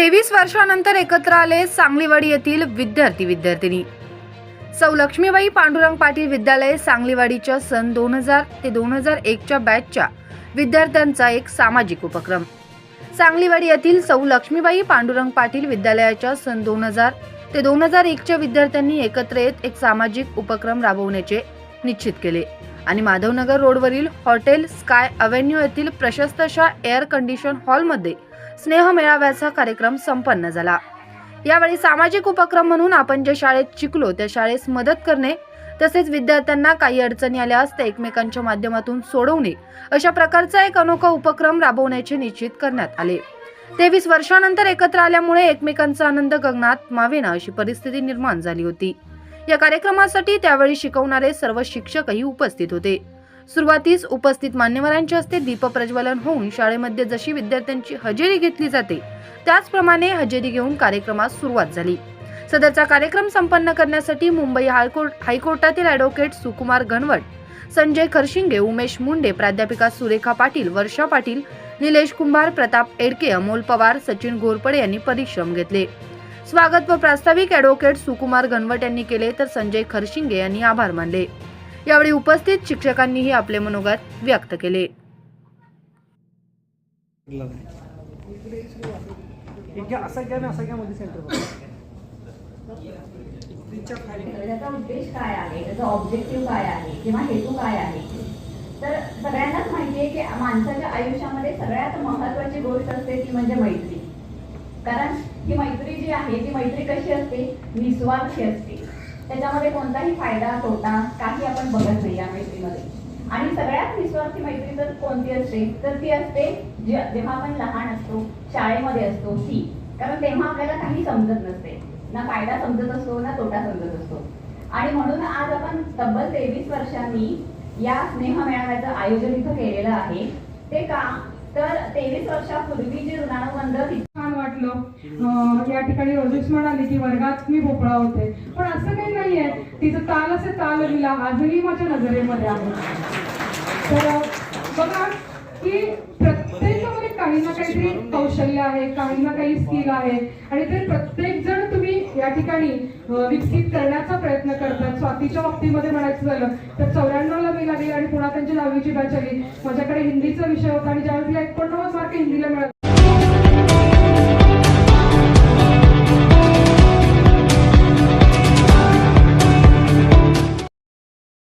तेवीस वर्षानंतर एकत्र आले सांगलीवाडी येथील विद्यार्थी विद्यार्थिनी. सौ लक्ष्मीबाई पांडुरंग पाटील विद्यालय सांगलीवाडीच्या सन दोन हजार ते दोन हजार एकच्या बॅचच्या विद्यार्थ्यांचा एक सामाजिक उपक्रम. सांगलीवाडी येथील सौ लक्ष्मीबाई पांडुरंग पाटील विद्यालयाच्या सन दोन हजार ते दोन हजार एकच्या विद्यार्थ्यांनी एकत्र येत एक सामाजिक उपक्रम राबवण्याचे निश्चित केले आणि माधवनगर रोडवरील हॉटेल स्काय अव्हेन्यू येथील प्रशस्त अशा एअर कंडिशन हॉलमध्ये स्नेह मेळाव्याचा कार्यक्रम संपन्न झाला. यावेळी सामाजिक उपक्रम म्हणून आपण ज्या शाळेत शिकलो त्या शाळेस मदत करणे तसेच विद्यार्थ्यांना काही अडचणी आल्यास त्या एकमेकांच्या माध्यमातून सोडवणे अशा प्रकारचा एक अनोखा उपक्रम राबवण्याचे निश्चित करण्यात आले. तेवीस वर्षानंतर एकत्र आल्यामुळे एकमेकांचा आनंद गगनात मावेना अशी परिस्थिती निर्माण झाली होती. या कार्यक्रमासाठी त्यावेळी शिकवणारे सर्व शिक्षकही उपस्थित होते. सुरुवातीस उपस्थित मान्यवरांच्या हस्ते दीपप्रज्वलन होऊन शाळेमध्ये जशी विद्यार्थ्यांची हजेरी घेतली जाते त्याचप्रमाणे हजेरी घेऊन कार्यक्रमास सुरुवात झाली. सदरचा कार्यक्रम संपन्न करण्यासाठी मुंबई हायकोर्ट हायकोर्टातील ॲडव्होकेट सुकुमार घनवट संजय खरशिंगे उमेश मुंडे प्राध्यापिका सुरेखा पाटील वर्षा पाटील निलेश कुंभार प्रताप एडके अमोल पवार सचिन घोरपडे यांनी परिश्रम घेतले. स्वागत व प्रास्ताविक ॲडव्होकेट सुकुमार घनवट यांनी केले तर संजय खरशिंगे यांनी आभार मानले. यावेळी उपस्थित शिक्षकांनीही आपले मनोगत व्यक्त केले. एक घ्या असा घ्या ना असा घ्या मध्ये सेंटर त्याचा उद्देश काय आहे? त्याचा ऑब्जेक्टिव्ह काय आहे? किंवा हेतू काय आहे? तर सगळ्यांनाच माहिती आहे की माणसाच्या आयुष्यामध्ये सगळ्यात महत्वाची गोष्ट असते ती म्हणजे मैत्री. कारण ही मैत्री जी आहे ती मैत्री कशी असते? निस्वार्थी असते. त्याच्यामध्ये कोणताही फायदा तोटा काही आपण बघत नाही या मैत्रीमध्ये. आणि सगळ्यात निस्वार्थी मैत्री तर कोणती असते तर ती असते जे- जेव्हा आपण लहान असतो शाळेमध्ये असतो ती. कारण तेव्हा आपल्याला काही समजत नसते. ना फायदा समजत असतो ना तोटा समजत असतो. आणि म्हणून आज आपण तब्बल तेवीस वर्षांनी या स्नेह मेळाव्याचं आयोजन इथं केलेलं आहे. ते का तर तेवीस वर्षापूर्वी जे ऋणानुबंध छान वाटलं. या ठिकाणी रोजच म्हणाली की वर्गात मी भोपळा होते. पण असं काही नाहीये. तिचं ताल असे ताल लिला आजही माझ्या नजरेमध्ये आहे. तर बघा की प्रत्येकामध्ये काही ना काहीतरी कौशल्य आहे काही ना काही स्किल आहे. आणि ते प्रत्येक जण या ठिकाणी विकसित करण्याचा प्रयत्न करतात. स्वातीच्या बाबतीमध्ये म्हणायचं झालं तर चौऱ्याण्णवला मी लागली आणि पुन्हा त्यांची दहावीची बॅच आली. माझ्याकडे हिंदीचा विषय होता आणि ज्यावेळी एकोणनव्वद मार्क हिंदीला मिळाले.